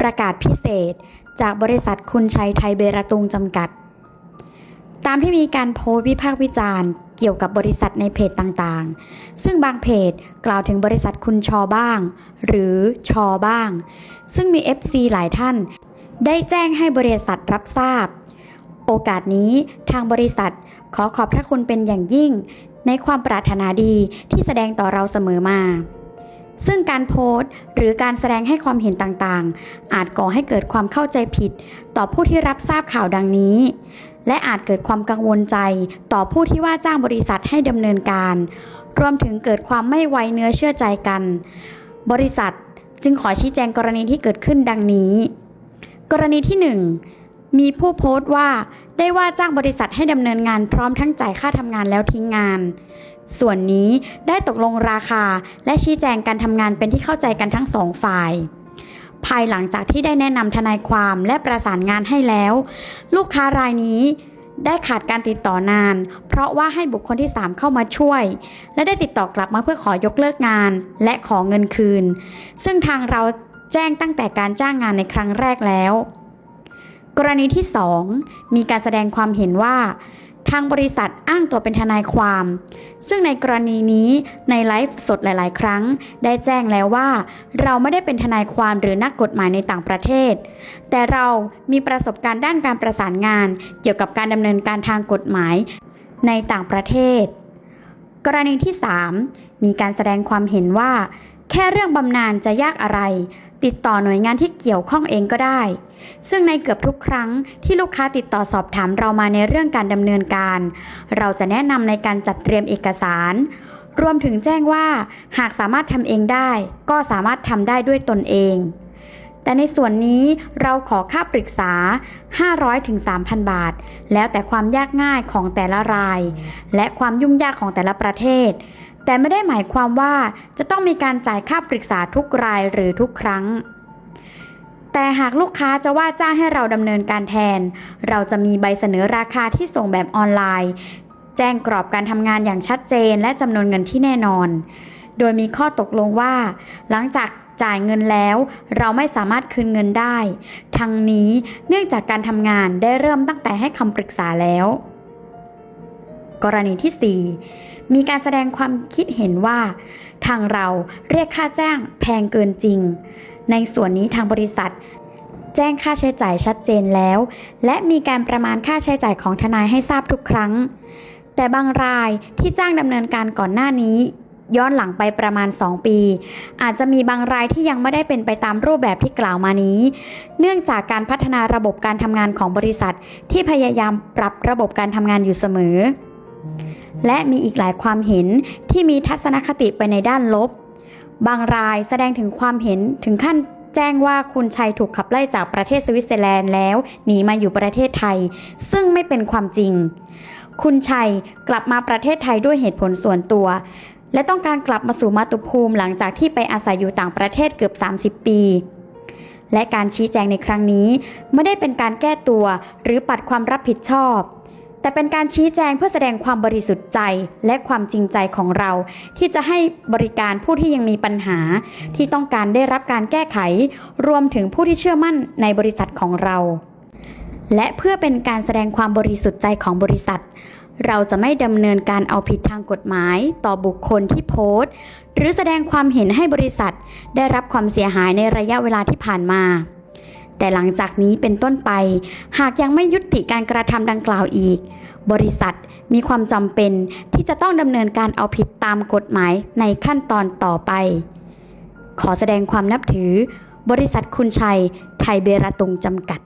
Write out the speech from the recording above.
ประกาศพิเศษจากบริษัทคุณชัยไทยเบรตุงจำกัด ตามที่มีการโพสต์วิพากษ์วิจารณ์เกี่ยวกับบริษัทในเพจต่างๆ ซึ่งบางเพจกล่าวถึงบริษัทคุณชอบ้าง หรือชอบ้าง ซึ่งมี FC หลายท่าน ได้แจ้งให้บริษัทรับทราบ โอกาสนี้ทางบริษัทขอขอบพระคุณเป็นอย่างยิ่ง ในความปรารถนาดีที่แสดงต่อเราเสมอมา ซึ่งการโพสต์ หรือการแสดงให้ความเห็นต่างๆ อาจก่อให้เกิดความเข้าใจผิด ต่อผู้ที่รับทราบข่าวดังนี้ และอาจเกิดความกังวลใจ ต่อผู้ที่ว่าจ้างบริษัทให้ดำเนินการ รวมถึงเกิดความไม่ไว้เนื้อเชื่อใจกัน บริษัทจึงขอชี้แจงกรณีที่เกิดขึ้นดังนี้ กรณีที่ 1 มีผู้โพสต์ว่าได้ว่าจ้างบริษัทให้ดำเนินงานพร้อมทั้งจ่ายค่าทำงานแล้วทิ้งงาน ส่วนนี้ได้ตกลงราคาและชี้แจงการทำงานเป็นที่เข้าใจกันทั้งสองฝ่าย ภายหลังจากที่ได้แนะนำทนายความและประสานงานให้แล้ว ลูกค้ารายนี้ได้ขาดการติดต่อนาน เพราะว่าให้บุคคลที่ 3 เข้ามาช่วย และได้ติดต่อกลับมาเพื่อขอยกเลิกงาน และขอเงินคืน ซึ่งทางเราแจ้งตั้งแต่การจ้างงานในครั้งแรกแล้ว กรณีที่ 2 มีการแสดงความเห็นว่า ทางบริษัทอ้างตัวเป็นทนายความ ซึ่งในกรณีนี้ในไลฟ์สดหลาย ๆ ครั้ง ได้แจ้งแล้วว่า เราไม่ได้เป็นทนายความหรือนักกฎหมายในต่างประเทศ แต่เรามีประสบการณ์ด้านการประสานงาน เกี่ยวกับการดำเนินการทางกฎหมายในต่างประเทศ กรณีที่ 3 มีการแสดงความเห็นว่า แค่เรื่องบำนาญจะยากอะไร ติดต่อหน่วยงานที่เกี่ยวข้องเองก็ได้ ซึ่งในเกือบทุกครั้งที่ลูกค้าติดต่อสอบถามเรามาในเรื่องการดำเนินการ เราจะแนะนำในการจัดเตรียมเอกสาร รวมถึงแจ้งว่า หากสามารถทำเองได้ ก็สามารถทำได้ด้วยตนเอง แต่ในส่วนนี้เราขอค่าปรึกษา 500ถึง3,000 บาท แล้วแต่ความยากง่ายของแต่ละราย และความยุ่งยากของแต่ละประเทศ แต่ไม่ได้หมายความว่าจะต้องมีการจ่ายค่าปรึกษาทุกรายหรือทุกครั้ง แต่หากลูกค้าจะว่าจ้างให้เราดำเนินการแทน เราจะมีใบเสนอราคาที่ส่งแบบออนไลน์ แจ้งกรอบการทำงานอย่างชัดเจนและจำนวนเงินที่แน่นอน โดยมีข้อตกลงว่า หลังจากจ่ายเงินแล้ว เราไม่สามารถคืนเงินได้ ทั้งนี้เนื่องจากการทำงานได้เริ่มตั้งแต่ให้คำปรึกษาแล้ว กรณีที่ 4 มีการแสดงความคิดเห็นว่า ทางเราเรียกค่าจ้างแพงเกินจริง ในส่วนนี้ทางบริษัท แจ้งค่าใช้จ่ายชัดเจนแล้ว และมีการประมาณค่าใช้จ่ายของทนายให้ทราบทุกครั้ง แต่บางรายที่จ้างดำเนินการก่อนหน้านี้ย้อนหลังไปประมาณ 2 ปี อาจจะมีบางรายที่ยังไม่ได้เป็นไปตามรูปแบบที่กล่าวมานี้ เนื่องจากการพัฒนาระบบการทำงานของบริษัท ที่พยายามปรับระบบการทำงานอยู่เสมอ และมีอีกหลายความเห็นที่มีทัศนคติไปในด้านลบ บางรายแสดงถึงความเห็นถึงขั้นแจ้งว่าคุณชัยถูกขับไล่จากประเทศสวิตเซอร์แลนด์แล้วหนีมาอยู่ประเทศไทย ซึ่งไม่เป็นความจริง คุณชัยกลับมาประเทศไทยด้วยเหตุผลส่วนตัว และต้องการกลับมาสู่มาตุภูมิหลังจากที่ไปอาศัยอยู่ต่างประเทศเกือบ 30 ปี และการชี้แจงในครั้งนี้ ไม่ได้เป็นการแก้ตัวหรือปัดความรับผิดชอบ แต่เป็นการชี้แจงเพื่อแสดงความบริสุทธิ์ใจและความจริงใจของเรา ที่จะให้บริการผู้ที่ยังมีปัญหา ที่ต้องการได้รับการแก้ไข รวมถึงผู้ที่เชื่อมั่นในบริษัทของเรา และเพื่อเป็นการแสดงความบริสุทธิ์ใจของบริษัท เราจะไม่ดำเนินการเอาผิดทางกฎหมาย ต่อบุคคลที่โพสต์ หรือแสดงความเห็นให้บริษัท ได้รับความเสียหายในระยะเวลาที่ผ่านมา แต่หลังจากนี้เป็นต้นไป หากยังไม่ยุติการกระทำดังกล่าวอีก บริษัทมีความจำเป็นที่จะต้องดำเนินการเอาผิดตามกฎหมายในขั้นตอนต่อไป ขอแสดงความนับถือ บริษัทคุณชัย ไทยเบราตุงจำกัด